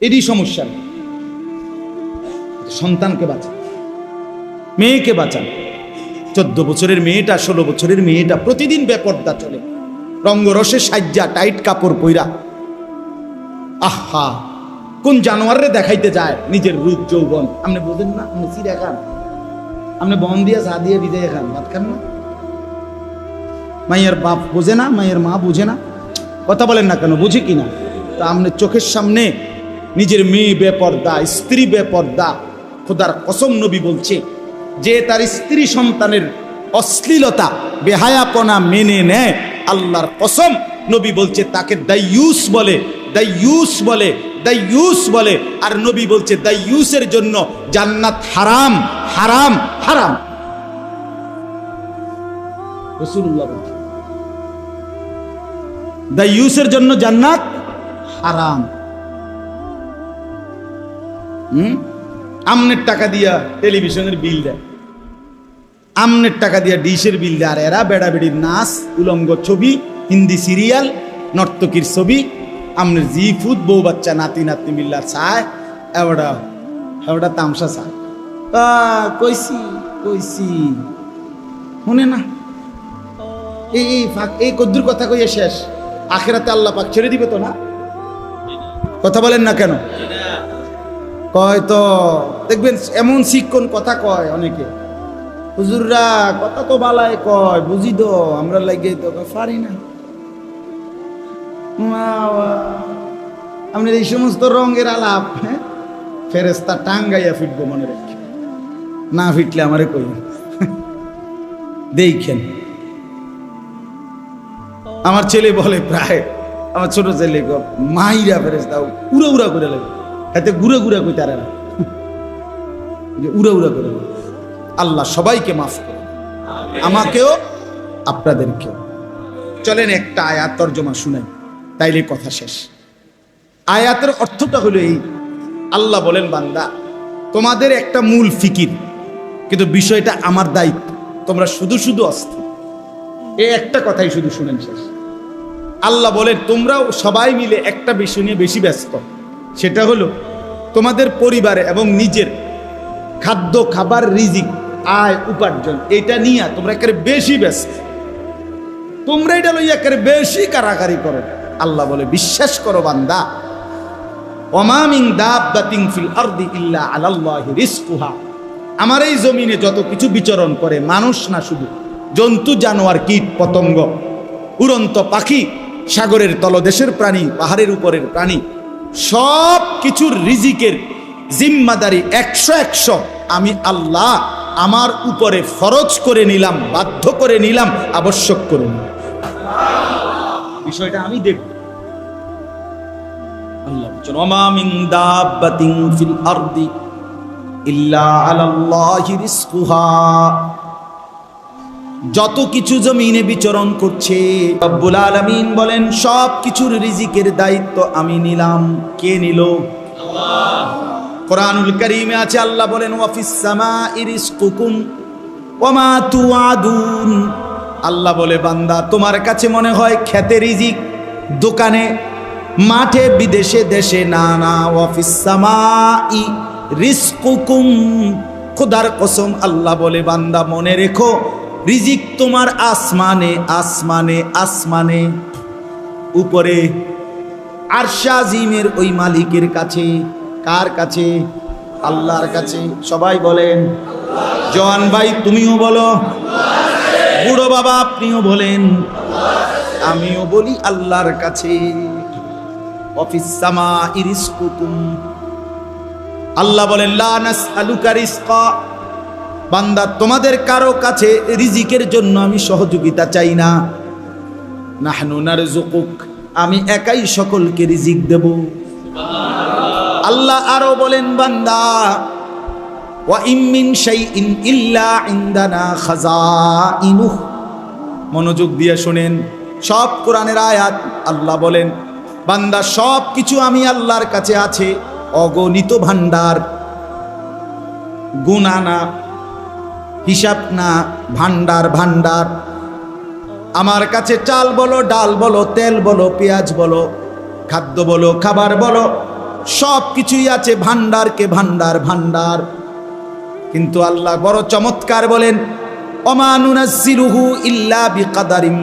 এরই সমস্যা সন্তানকে বাঁচান, মেয়েকে বাঁচান। চোদ্দ বছরের মেয়েটা, ষোলো বছরের মেয়েটা প্রতিদিন বেপর্দা চলে। রঙ্গরসে সাজ্জা, টাইট কাপড় পইরা। আহা, কোন জানোয়ারে দেখাইতে যায় নিজের রূপ, যৌবন? আপনি বোঝেন না, আপনি চিড়া খান। আপনি বন দিয়ে চা দিয়ে বিদায় খান, ভাত খান না। মাইয়ের বাপ বোঝে না মায়ের মা বুঝে না। কথা বলেন না কেন, বুঝে কিনা? তা আপনি চোখের সামনে নিজের মেয়ে বেপর্দা, স্ত্রী বেপর্দা, খোদার কসম নবী বলছে যে তার স্ত্রী সন্তানের অশ্লীলতা, বেহায়াপনা মেনে নেয়, আল্লাহর কসম নবী বলছে তাকে দাইয়ুস বলে দাইয়ুস বলে দাইয়ুস বলে। আর নবী বলছে দাইয়ুসের জন্য জান্নাত হারাম হারাম হারাম। রসুল্লাহ দাইয়ুসের জন্য জান্নাত হারাম। হুম? আমনের টাকা দিয়া টেলিভিশনের বিল দেয়। আমনের টাকা দিয়া ডিশের বিল দেয়। আর এরা বেড়াবেড়ির নাচ, উলঙ্গ ছবি, হিন্দি সিরিয়াল, নর্তকীর ছবি, আমনের জি ফুদ, বউ বাচ্চা, নাতি, নাতনি মিল্লা চায়, এবারটা এবারটা তামসা চায়। তা কইছি কইছি। শুনে না। এই এই ফাঁক- এই কদ্দুর কথা কইয়া শেষ। আখেরাতে আল্লাহ পাক ছেড়ে দিবে তো না? কথা বলেন না কেন? কয় তো দেখবেন এমন শিক্ষণ কথা কয় অনেকে। হুজুররা, কথা তো বালায় কয়, বুঝি তো, আমরা লাগে তো পারি না। আপনার এই সমস্ত রঙের আলাপ হ্যাঁ? ফেরেস্তা টাঙ্গাইয়া ফিটবো মনে রাখি। না ফিটলে আমারে কই? দেখেন। আমার ছেলে বলে প্রায়, আমার ছোট ছেলে মাইরা ফেরেস্তা উড়া উড়া করে লাগে। হাতে ঘুরে ঘুরে কই তারা না। যে উড়া উড়া করে। আল্লাহ সবাইকে মাফ করে আমাকেও আপনাদেরকেও। চলেন একটা আয়াত তর্জমা শুনেন তাইলে কথা শেষ। আয়াতের অর্থটা হলো এই আল্লাহ বলেন বান্দা তোমাদের একটা মূল ফিকির কিন্তু বিষয়টা আমার দায়িত্ব। তোমরা শুধু শুধু অস্থির। এই একটা কথাই শুধু শুনেন শেষ। আল্লাহ বলেন তোমরাও সবাই মিলে একটা বিষয় নিয়ে বেশি ব্যস্ত। সেটা হলো তোমাদের পরিবারে এবং নিজের খাদ্য খাবার রিজিক, আয়, উপার্জন, এটা নিয়ে তোমরা একেবারে বেশি ব্যস্ত। তোমরা এটা লইয়া একেবারে বেশি কারাকারি করো। আল্লাহ বলে, বিশ্বাস করো বান্দা। অমামিং দাব্বাতিং ফিল আরদি ইল্লা আলাল্লাহি রিজকুহা। আমার এই জমিনে যত কিছু বিচরণ করে, মানুষ না শুধু, জন্তু, জানোয়ার, কীট, পতঙ্গ, উড়ন্ত পাখি, সাগরের তলদেশের প্রাণী, পাহাড়ের উপরের প্রাণী সব কিছুর রিজিকের জিম্মাদারি একশো একশো। আমি আল্লাহ আমার উপরে ফরজ করে নিলাম, বাধ্য করে নিলাম, আবশ্যক করে নিলাম বিষয়টা আমি দেখব। আল্লাহ ইল্লা আলাল্লাহি যত কিছু জমিনে বিচরণ করছে, রব্বুল আলামিন বলেন, সব কিছুর রিজিকের দায়িত্ব আমি নিলাম। কে নিল? কোরআনুল কারীমে আছে, আল্লাহ বলেন, ওয়াফিস সামাই রিজকুকুম ওমা তুআদুন আল্লাহ বলে, বান্দা, তোমার কাছে মনে হয় খেতে রিজিক, দোকানে, মাঠে, বিদেশে, দেশে, না না, ওয়াফিস সামাই রিজকুকুম। খোদার কসম, আল্লাহ বলে, বান্দা, মনে রেখো রিজিক তোমার আসমানে আসমানে আসমানে। উপরে আরশাজিমের ওই মালিকের কাছে। কার কাছে? আল্লাহর কাছে। সবাই বলেন জওয়ান ভাই, তুমিও বলো। বুড়ো বাবা, আপনিও বলেন। আমিও বলি আল্লাহর কাছে। অফিস সামা ইরিসকুকুম আল্লাহ বলেন, লা নাসআলুকা রিজকা বান্দা, তোমাদের কারও কাছে রিজিকের জন্য আমি সহযোগিতা চাই না। নাহনু নারজুকুক আমি একাই সকলকে রিজিক দেব। আল্লাহ আরও বলেন, বান্দা ইমিন শাইইন ইল্লা ইনদানা খাজাইনুহ। মনোযোগ দিয়ে শুনেন, সব কোরআনের আয়াত আল্লাহ বলেন, বান্দা সব কিছু আমি আল্লাহর কাছে আছে, অগণিত ভান্ডার গুণা না। হিসাব না ভান্ডার ভান্ডার আমার কাছে চাল বলো, ডাল বলো, তেল বলো, পেঁয়াজ বলো, খাদ্য বলো, খাবার বলো সব কিছুই আছে ভান্ডারকে ভান্ডার ভান্ডার কিন্তু আল্লাহ বড় চমৎকার বলেন অমানুনাজিরুহু ইল্লা বিকাদারিম।